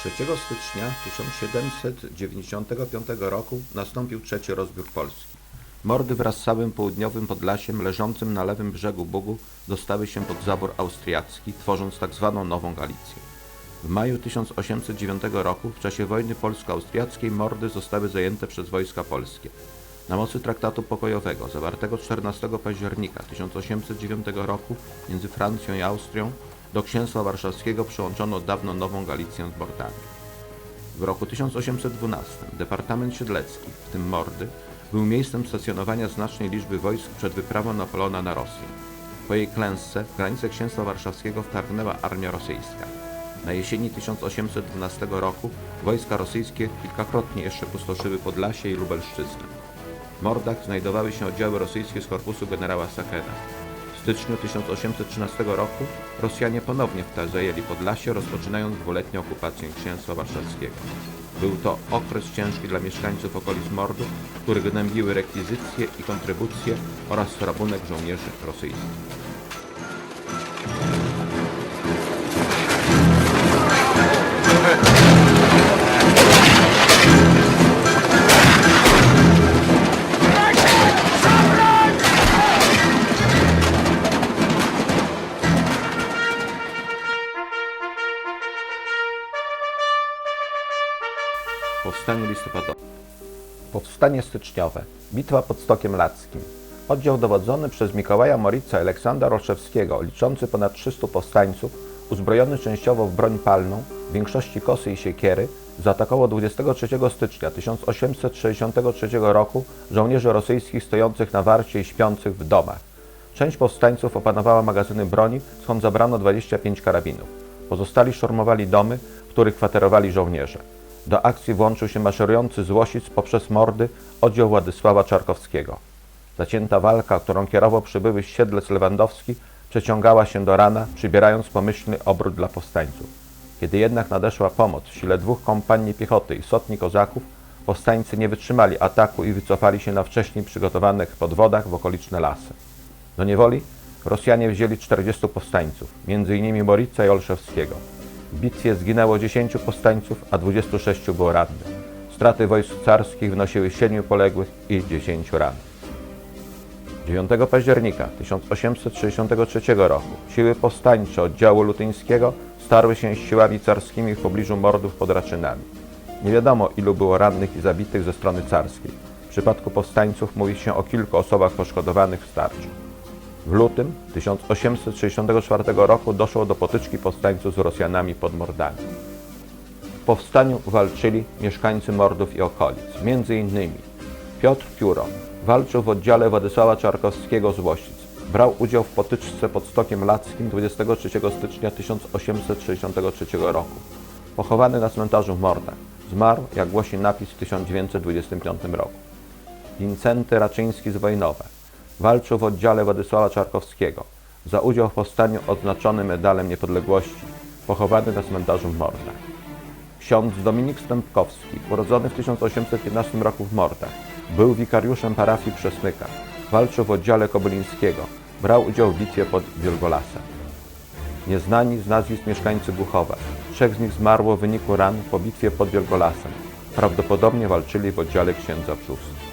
3 stycznia 1795 roku nastąpił trzeci rozbiór Polski. Mordy wraz z całym południowym Podlasiem leżącym na lewym brzegu Bugu dostały się pod zabór austriacki, tworząc tzw. Nową Galicję. W maju 1809 roku, w czasie wojny polsko-austriackiej, Mordy zostały zajęte przez wojska polskie. Na mocy traktatu pokojowego zawartego 14 października 1809 roku między Francją i Austrią do księstwa warszawskiego przyłączono dawno Nową Galicję z Mordami. W roku 1812 Departament Siedlecki, w tym Mordy, był miejscem stacjonowania znacznej liczby wojsk przed wyprawą Napoleona na Rosję. Po jej klęsce w granice księstwa warszawskiego wtargnęła armia rosyjska. Na jesieni 1812 roku wojska rosyjskie kilkakrotnie jeszcze pustoszyły Podlasie i Lubelszczyznę. W Mordach znajdowały się oddziały rosyjskie z korpusu generała Sakena. W styczniu 1813 roku Rosjanie ponownie zajęli Podlasie, rozpoczynając dwuletnią okupację księstwa warszawskiego. Był to okres ciężki dla mieszkańców okolic Mordu, których gnębiły rekwizycje i kontrybucje oraz rabunek żołnierzy rosyjskich. Powstanie listopadowe. Powstanie styczniowe. Bitwa pod Stokiem Lackim. Oddział dowodzony przez Mikołaja Morica Aleksandra Roszewskiego, liczący ponad 300 powstańców, uzbrojony częściowo w broń palną, w większości kosy i siekiery, zaatakował 23 stycznia 1863 roku żołnierzy rosyjskich stojących na warcie i śpiących w domach. Część powstańców opanowała magazyny broni, skąd zabrano 25 karabinów. Pozostali szturmowali domy, w których kwaterowali żołnierze. Do akcji włączył się maszerujący z Łosic poprzez mordy oddział Władysława Czarkowskiego. Zacięta walka, którą kierował przybyły siedlec Lewandowski, przeciągała się do rana, przybierając pomyślny obrót dla powstańców. Kiedy jednak nadeszła pomoc w sile dwóch kompanii piechoty i sotni kozaków, powstańcy nie wytrzymali ataku i wycofali się na wcześniej przygotowanych podwodach w okoliczne lasy. Do niewoli Rosjanie wzięli 40 powstańców, m.in. Morica i Olszewskiego. W bitwie zginęło 10 powstańców, a 26 było rannych. Straty wojsk carskich wynosiły 7 poległych i 10 rannych. 9 października 1863 roku siły powstańcze oddziału lutyńskiego starły się z siłami carskimi w pobliżu mordów pod Raczynami. Nie wiadomo ilu było rannych i zabitych ze strony carskiej. W przypadku powstańców mówi się o kilku osobach poszkodowanych w starciu. W lutym 1864 roku doszło do potyczki powstańców z Rosjanami pod Mordami. W powstaniu walczyli mieszkańcy Mordów i okolic, innymi Piotr Pióro walczył w oddziale Władysława Czarkowskiego z Łosic. Brał udział w potyczce pod Stokiem Lackim 23 stycznia 1863 roku. Pochowany na cmentarzu w Mordach. Zmarł, jak głosi napis w 1925 roku. Wincenty Raczyński z Wojnowa. Walczył w oddziale Władysława Czarkowskiego. Za udział w powstaniu odznaczony medalem niepodległości. Pochowany na cmentarzu w Mordach. Ksiądz Dominik Stępkowski, urodzony w 1815 roku w Mordach, był wikariuszem parafii Przesmyka. Walczył w oddziale Kobylińskiego. Brał udział w bitwie pod Wielgolasem. Nieznani z nazwisk mieszkańcy Głuchowa. Trzech z nich zmarło w wyniku ran po bitwie pod Wielgolasem. Prawdopodobnie walczyli w oddziale księdza Brzóz.